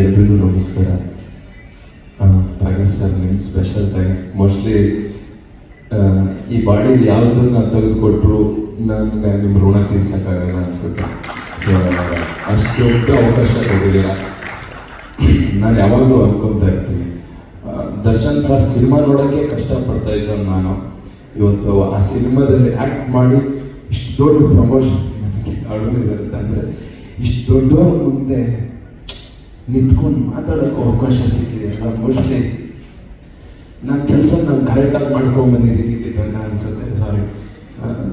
ಎಲ್ರಿಗೂ ನಮಸ್ಕಾರ. ಪ್ರಕಾಶ್ ಸರ್ ನಿಮ್ಗೆ ಸ್ಪೆಷಲ್ ಥ್ಯಾಂಕ್ಸ್ ಮೋಸ್ಟ್ಲಿ ಈ ಬಾಡಿ ಯಾವುದನ್ನ ತೆಗೆದುಕೊಟ್ರು ನನಗೆ ನಿಮ್ಮ ಋಣ ತೀರ್ಸೋಕ್ಕಾಗಲ್ಲ ಅನ್ಸುತ್ತೆ. ಸೊ ಅಷ್ಟು ದೊಡ್ಡ ಅವಕಾಶ ಕೊಟ್ಟಿದ್ದೀರ? ನಾನು ಯಾವಾಗಲೂ ಅನ್ಕೊತಾ ಇರ್ತೀನಿ. ದರ್ಶನ್ ಸರ್ ಸಿನಿಮಾ ನೋಡೋಕ್ಕೆ ಕಷ್ಟಪಡ್ತಾ ಇದ್ದ ನಾನು. ಇವತ್ತು ಆ ಸಿನಿಮಾದಲ್ಲಿ ಆ್ಯಕ್ಟ್ ಮಾಡಿ ಇಷ್ಟು ದೊಡ್ಡ ಪ್ರಮೋಷನ್ ನನಗೆ ಅಡುಗೆ ಇಷ್ಟು ದೊಡ್ಡ ಮುಂದೆ ನಿಂತ್ಕೊಂಡು ಮಾತಾಡೋಕ್ಕೆ ಅವಕಾಶ ಸಿಕ್ಕಿದೆ. ನಾನು ಮೋಸ್ಟ್ಲಿ ನನ್ನ ಕೆಲಸ ನಾನು ಕರೆಕ್ಟಾಗಿ ಮಾಡ್ಕೊಂಡು ಬಂದಿದ್ದೀನಿ ಅಂತ ಅನಿಸುತ್ತೆ. ಸಾರಿ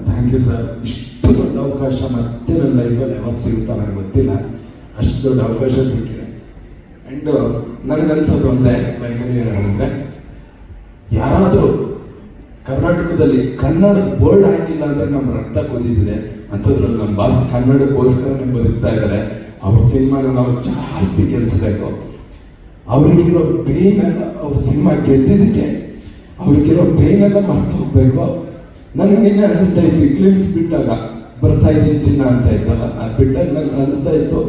ಥ್ಯಾಂಕ್ ಯು ಸರ್ ಇಷ್ಟು ದೊಡ್ಡ ಅವಕಾಶ ಮತ್ತೆ ನನ್ನ ಲೈಫಲ್ಲಿ ಯಾವಾಗ ಸಿಗುತ್ತೋ ನನಗೆ ಗೊತ್ತಿಲ್ಲ. ಅಷ್ಟು ದೊಡ್ಡ ಅವಕಾಶ ಸಿಕ್ಕಿದೆ. ಆ್ಯಂಡ್ ನನಗನ್ಸೋದು ಒಂದೇ ಫೈನಲ್ ಅಂದರೆ ಯಾರಾದರೂ ಕರ್ನಾಟಕದಲ್ಲಿ ಕನ್ನಡ ಬೋರ್ಡ್ ಹಾಕಿಲ್ಲ ಅಂದರೆ ನಮ್ಮ ರಕ್ತ ಕುದಿದಿದೆ ಅಂಥದ್ರಲ್ಲಿ ನಮ್ಮ ಬಾಸ್ ಕನ್ನಡಕ್ಕೋಸ್ಕರನೇ ಬದುಕ್ತಾ ಇದ್ದಾರೆ. ಅವ್ರ ಸಿನಿಮಾನ ನಾವು ಜಾಸ್ತಿ ಗೆಲ್ಲಿಸ್ಬೇಕು ಅವರಿಗಿರೋ ಪೇನ್ ಅವ್ರ ಸಿನಿಮಾ ಗೆದ್ದಿದ್ದಕ್ಕೆ, ಅವ್ರಿಗಿರೋ ಪೇನ್ ಎಲ್ಲ ಮರ್ತು ಹೋಗ್ಬೇಕು. ನನಗೆ ನಿನ್ನೆ ಅನಿಸ್ತಾ ಇತ್ತು ಕ್ಲಿಮ್ಸ್ ಬಿಟ್ಟಾಗ ಬರ್ತಾ ಇದ್ದೀನಿ ಚಿನ್ನ ಅಂತ ಇತ್ತಲ್ಲ, ಅದು ಬಿಟ್ಟಾಗ ನನಗೆ ಅನಿಸ್ತಾ ಇತ್ತು.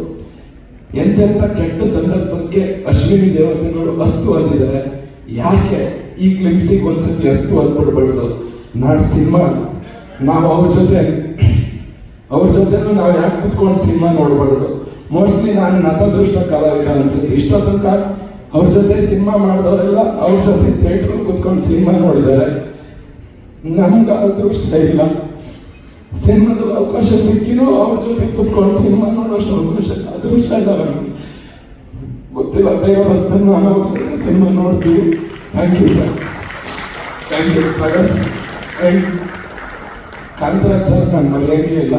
ಎಂತೆಂಥ ಕೆಟ್ಟ ಸಂದರ್ಭಕ್ಕೆ ಅಶ್ವಿನಿ ದೇವತೆಗಳು ಅಸ್ತು ಅಂದಿದ್ದಾರೆ. ಯಾಕೆ ಈ ಕ್ಲಿಮ್ಸಿಗೆ ಒಂದ್ಸತಿ ಅಸ್ತು ಅಂದ್ಬಿಡ್ಬಾರ್ದು? ನಾಡು ಸಿನಿಮಾ, ನಾವು ಅವ್ರ ಜೊತೆ ಅವ್ರ ಜೊತೆನೂ ನಾವು ಯಾಕೆ ಕುತ್ಕೊಂಡು ಸಿನಿಮಾ ನೋಡ್ಬಾರ್ದು? ಮೋಸ್ಟ್ಲಿ ನಾನು ನತದೃಷ್ಟ ಕಲಾವಿದ ಅನ್ಸುತ್ತೆ. ಇಷ್ಟೋ ತನಕ ಅವ್ರ ಜೊತೆ ಸಿನಿಮಾ ಮಾಡಿದವರೆಲ್ಲ ಅವ್ರ ಜೊತೆ ಥಿಯೇಟ್ರ್ ಕುತ್ಕೊಂಡು ಸಿನಿಮಾ ನೋಡಿದ್ದಾರೆ. ನಮ್ಗೆ ಅದೃಷ್ಟ ಇಲ್ಲ. ಸಿನಿಮಾದ ಅವಕಾಶ ಸಿಕ್ಕಿನೂ ಅವ್ರ ಜೊತೆ ಕುತ್ಕೊಂಡು ಸಿನಿಮಾ ನೋಡೋಷ್ಟು ಅವಕಾಶ ಅದೃಷ್ಟ ಇಲ್ಲ ನಮಗೆ. ಗೊತ್ತಿಲ್ಲ, ದೇವರ ಹತ್ರ ನಾನು ಅವ್ರ ಜೊತೆ ಸಿನಿಮಾ ನೋಡ್ತೀವಿ. Thank you sir thank you Prakash and Kantharaj sir ನಾನು ಮರ್ಯಾದೆ ಇಲ್ಲ.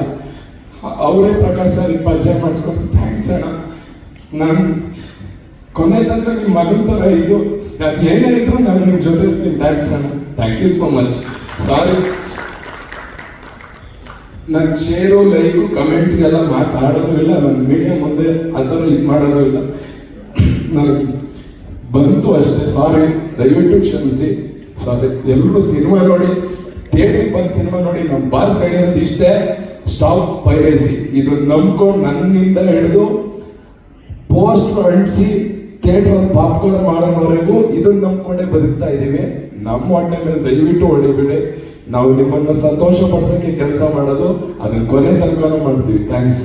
ಅವರೇ ಪ್ರಕಾಶ್ ಸರ್ ಪರಿಚಯ ಮಾಡಿಸ್ಕೊಂಡು ಥ್ಯಾಂಕ್ಸ್ ಅಣ್ಣ. ನಾನು ಕೊನೆ ತನಕ ನಿಮ್ಮ ಮಗನ ಥರ ಇದ್ದು ಏನೇ ಇದ್ರು ನಾನು ನಿಮ್ಮ ಜೊತೆ ಇರ್ತೀನಿ. ಥ್ಯಾಂಕ್ಸ್ ಅಣ್ಣ. Thank you so much sorry ನನ್ನ ಶೇರು ಲೈಕು ಕಮೆಂಟ್ಗೆಲ್ಲ ಮಾತಾಡೋದು ಇಲ್ಲ. ನನ್ನ ಮೀಡಿಯಾ ಮುಂದೆ ಥರ ಇದು ಮಾಡೋದು ಇಲ್ಲ. ನಾನು ಬಂತು ಅಷ್ಟೇ. ಸಾರಿ ದಯವಿಟ್ಟು ಕ್ಷಮಿಸಿ. ಸಾರಿ ಎಲ್ಲರೂ ಸಿನಿಮಾ ನೋಡಿ. ಥಿಯೇಟ್ರಿಗೆ ಬಂದು ಸಿನಿಮಾ ನೋಡಿ ನಮ್ಮ ಬಾಸ್ ಹೇಳಿರೋದು ಇಷ್ಟೇ ಸ್ಟಾಪ್ ಪೈರೇಸಿ ಇದು ನಂಬ್ಕೊಂಡು ನನ್ನಿಂದ ಹಿಡಿದು ಪೋಸ್ಟ್ ಅಂಟಿಸಿ ಥಿಯೇಟರ್ ಪಾಪ್ಕಾರ್ನ್ ಮಾಡೋವರೆಗೂ ಇದನ್ನ ನಂಬ್ಕೊಂಡೇ ಬದುಕ್ತಾ ಇದ್ದೀವಿ ನಮ್ಮ ಹೊಟ್ಟೆ ಮೇಲೆ ದಯವಿಟ್ಟು ಹೊಡಿಬೇಡಿ. ನಾವು ನಿಮ್ಮನ್ನ ಸಂತೋಷ ಪಡಿಸೋಕ್ಕೆ ಕೆಲಸ ಮಾಡೋದು, ಅದನ್ನ ಕೊನೆ ತನಕನೂ ಮಾಡ್ತೀವಿ. ಥ್ಯಾಂಕ್ಸ್